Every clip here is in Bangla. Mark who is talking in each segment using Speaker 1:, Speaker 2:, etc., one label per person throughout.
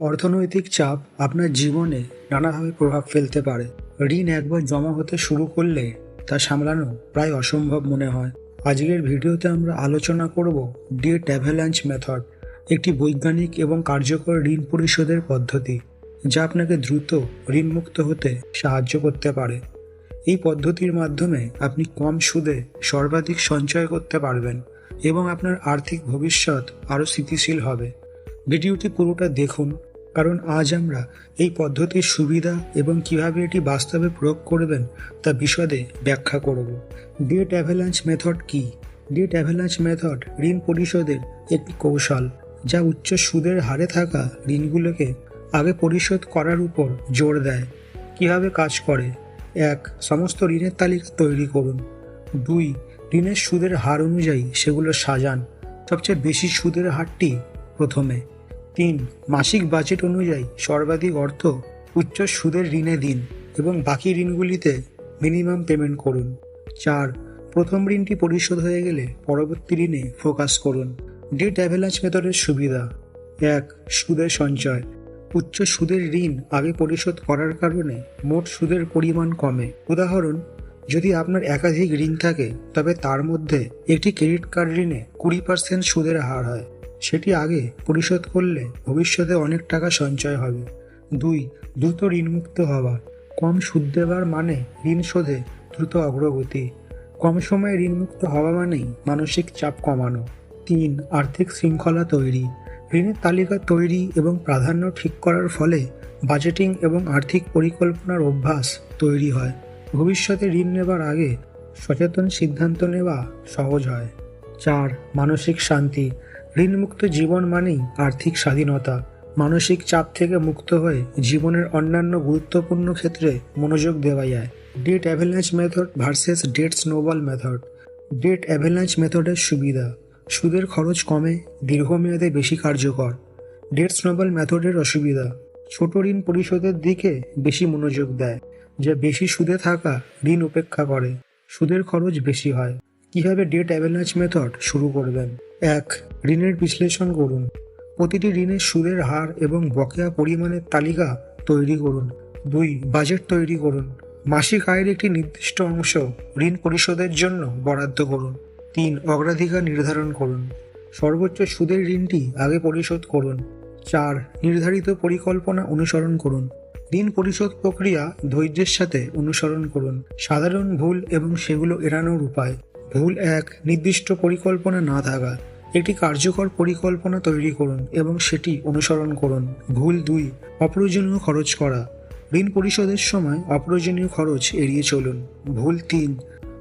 Speaker 1: অর্থনৈতিক চাপ আপনার জীবনে নানাভাবে প্রভাব ফেলতে পারে। ঋণ একবার জমা হতে শুরু করলে তা সামলানো প্রায় অসম্ভব মনে হয়। আজকের ভিডিওতে আমরা আলোচনা করব ডেট অ্যাভেলাঞ্চ মেথড, একটি বৈজ্ঞানিক এবং কার্যকর ঋণ পরিশোধের পদ্ধতি, যা আপনাকে দ্রুত ঋণমুক্ত হতে সাহায্য করতে পারে। এই পদ্ধতির মাধ্যমে আপনি কম সুদে সর্বাধিক সঞ্চয় করতে পারবেন এবং আপনার আর্থিক ভবিষ্যৎ আরও স্থিতিশীল হবে। ভিডিওটি পুরোটা দেখুন কারণ আজ আমরা এই পদ্ধতির সুবিধা এবং কীভাবে এটি বাস্তবে প্রয়োগ করবেন তা বিশদে ব্যাখ্যা করব। ডেট অ্যাভেলাঞ্চ মেথড কি? ডেট অ্যাভেলাঞ্চ মেথড ঋণ পরিশোধের একটি কৌশল যা উচ্চ সুদের হারে থাকা ঋণগুলোকে আগে পরিশোধ করার উপর জোর দেয়। কীভাবে কাজ করে? এক, সমস্ত ঋণের তালিকা তৈরি করুন। দুই, ঋণের সুদের হার অনুযায়ী সেগুলো সাজান। সবচেয়ে বেশি সুদের হারটি প্রথমে। তিন, মাসিক বাজেট অনুযায়ী সর্বাধিক অর্থ উচ্চ সুদের ঋণে দিন এবং বাকি ঋণগুলিতে মিনিমাম পেমেন্ট করুন। চার, প্রথম ঋণটি পরিশোধ হয়ে গেলে পরবর্তী ঋণে ফোকাস করুন। ডেট অ্যাভেলাঞ্চ মেথডের সুবিধা। এক সুদের সঞ্চয়। উচ্চ সুদের ঋণ আগে পরিশোধ করার কারণে মোট সুদের পরিমাণ কমে। উদাহরণ, যদি আপনার একাধিক ঋণ থাকে, তবে তার মধ্যে একটি ক্রেডিট কার্ড ঋণে কুড়ি পার্সেন্ট সুদের হার হয়। সেটি আগে পরিশোধ করলে ভবিষ্যতে অনেক টাকা সঞ্চয় হবে। দুই, দ্রুত ঋণমুক্ত হওয়া। কম সুদ দেওয়ার মানে ঋণ শোধে দ্রুত অগ্রগতি। কম সময়ে ঋণমুক্ত হওয়া মানেই মানসিক চাপ কমানো। তিন, আর্থিক শৃঙ্খলা তৈরি। ঋণের তালিকা তৈরি এবং প্রাধান্য ঠিক করার ফলে বাজেটিং এবং আর্থিক পরিকল্পনার অভ্যাস তৈরি হয়। ভবিষ্যতে ঋণ নেবার আগে সচেতন সিদ্ধান্ত নেওয়া সহজ হয়। চার, মানসিক শান্তি। ঋণমুক্ত জীবন মানেই আর্থিক স্বাধীনতা। মানসিক চাপ থেকে মুক্ত হয়ে জীবনের অন্যান্য গুরুত্বপূর্ণ ক্ষেত্রে মনোযোগ দেওয়া যায়। Debt avalanche method versus debt snowball method. Debt avalanche মেথডের সুবিধা, সুদের খরচ কমে, দীর্ঘমেয়াদে বেশি কার্যকর। ডেট স্নোবল মেথডের অসুবিধা, ছোট ঋণ পরিশোধের দিকে বেশি মনোযোগ দেয়, যা বেশি সুদে থাকা ঋণ উপেক্ষা করে। সুদের খরচ বেশি হয়। কীভাবে ডেট অ্যাভেলাঞ্চ মেথড শুরু করবেন? এক, ঋণের বিশ্লেষণ করুন। প্রতিটি ঋণের সুদের হার এবং বকেয়া পরিমাণের তালিকা তৈরি করুন। দুই বাজেট তৈরি করুন। মাসিক আয়ের একটি নির্দিষ্ট অংশ ঋণ পরিশোধের জন্য বরাদ্দ করুন। তিন, অগ্রাধিকার নির্ধারণ করুন। সর্বোচ্চ সুদের ঋণটি আগে পরিশোধ করুন। চার, নির্ধারিত পরিকল্পনা অনুসরণ করুন। ঋণ পরিশোধ প্রক্রিয়া ধৈর্যের সাথে অনুসরণ করুন। সাধারণ ভুল এবং সেগুলো এড়ানোর উপায়। ভুল এক নির্দিষ্ট পরিকল্পনা না থাকা, একটি কার্যকর পরিকল্পনা তৈরি করুন এবং সেটি অনুসরণ করুন। ভুল দুই, অপ্রয়োজনীয় খরচ করা। ঋণ পরিশোধের সময় অপ্রয়োজনীয় খরচ এড়িয়ে চলুন। ভুল তিন,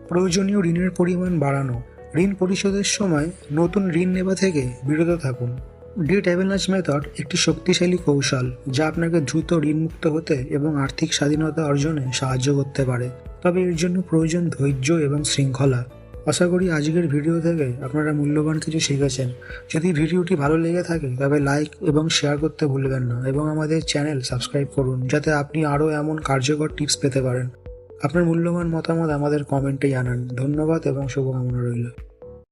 Speaker 1: প্রয়োজনীয় ঋণের পরিমাণ বাড়ানো। ঋণ পরিশোধের সময় নতুন ঋণ নেওয়া থেকে বিরত থাকুন। ডেট অ্যাভেলাঞ্চ মেথড একটি শক্তিশালী কৌশল যা আপনাকে দ্রুত ঋণমুক্ত হতে এবং আর্থিক স্বাধীনতা অর্জনে সাহায্য করতে পারে। তবে এর জন্য প্রয়োজন ধৈর্য এবং শৃঙ্খলা। আশা করি আজকের ভিডিও থেকে আপনারা মূল্যবান কিছু শিখেছেন। যদি ভিডিওটি ভালো লেগে থাকে, তবে লাইক এবং শেয়ার করতে ভুলবেন না এবং আমাদের চ্যানেল সাবস্ক্রাইব করুন, যাতে আপনি আরও এমন কার্যকর টিপস পেতে পারেন। আপনার মূল্যবান মতামত আমাদের কমেন্টে জানান। ধন্যবাদ এবং শুভকামনা রইল।